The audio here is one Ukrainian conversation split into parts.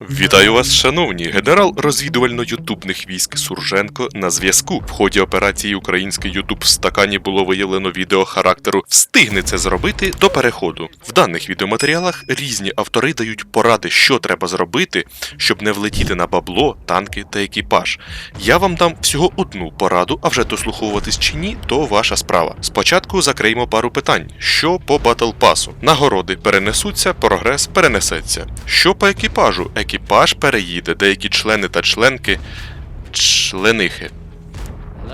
Вітаю вас, шановні! Генерал розвідувально-ютубних військ Сурженко на зв'язку. В ході операції Український Ютуб в стакані було виявлено відео характеру Встигне це зробити до переходу. В даних відеоматеріалах різні автори дають поради, що треба зробити, щоб не влетіти на бабло, танки та екіпаж. Я вам дам всього одну пораду, а вже дослуховуватись чи ні, то ваша справа. Спочатку закриємо пару питань: що по батл пасу? Нагороди перенесуться, прогрес перенесеться. Що по екіпажу? Екіпаж переїде, деякі члени та членки. Членихи.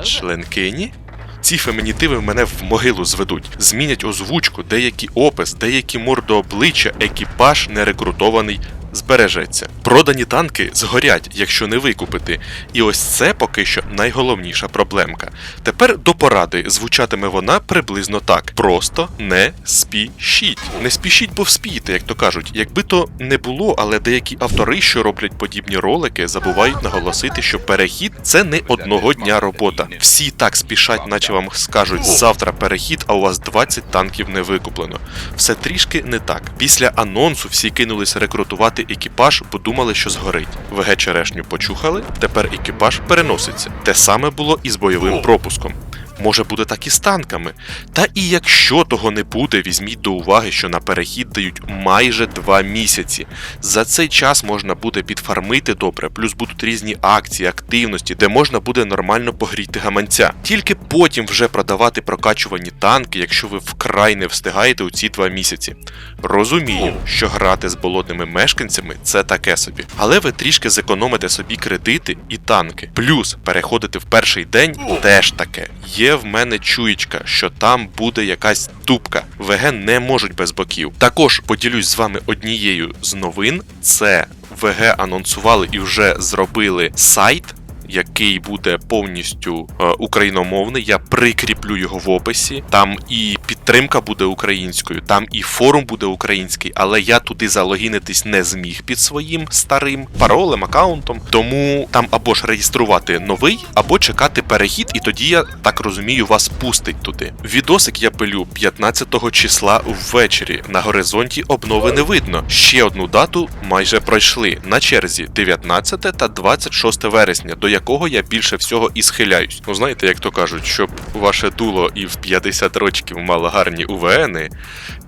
Членкині? Ці фемінітиви мене в могилу зведуть. Змінять озвучку, деякі опис, деякі мордообличчя, екіпаж нерекрутований збережеться. Продані танки згорять, якщо не викупити. І ось це поки що найголовніша проблемка. Тепер до поради звучатиме вона приблизно так: просто не спішіть. Не спішіть, бо вспієте, як то кажуть. Якби то не було, але деякі автори, що роблять подібні ролики, забувають наголосити, що перехід це не одного дня робота. Всі так спішать, наче вам скажуть завтра перехід, а у вас 20 танків не викуплено. Все трішки не так. Після анонсу всі кинулись рекрутувати екіпаж, бо думали, що згорить. ВГ черешню почухали, тепер екіпаж переноситься. Те саме було і з бойовим пропуском. Може буде так і з танками. Та і якщо того не буде, візьміть до уваги, що на перехід дають майже два місяці. За цей час можна буде підфармити добре, плюс будуть різні акції, активності, де можна буде нормально погріти гаманця. Тільки потім вже продавати прокачувані танки, якщо ви вкрай не встигаєте у ці два місяці. Розумію, що грати з болотними мешканцями це таке собі, але ви трішки зекономите собі кредити і танки. Плюс переходити в перший день теж таке. Є в мене чуєчка, що там буде якась тупка. ВГ не можуть без боків. Також поділюсь з вами однією з новин. Це ВГ анонсували і вже зробили сайт. Який буде повністю е, україномовний, я прикріплю його в описі. Там і підтримка буде українською, там і форум буде український, але я туди залогінитись не зміг під своїм старим паролем, аккаунтом. Тому там або ж реєструвати новий, або чекати перехід, і тоді я так розумію, вас пустить туди. Відосик я пилю 15 числа ввечері. На горизонті обнови не видно. Ще одну дату майже пройшли на черзі 19 та 26 вересня, до якого я більше всього і схиляюсь. Ну знаєте, як то кажуть, щоб ваше дуло і в 50 рочків мало гарні УВНи,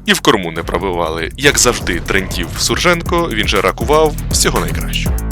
і в корму не пробивали. Як завжди, трендів Сурженко, він же ракував. Всього найкращого.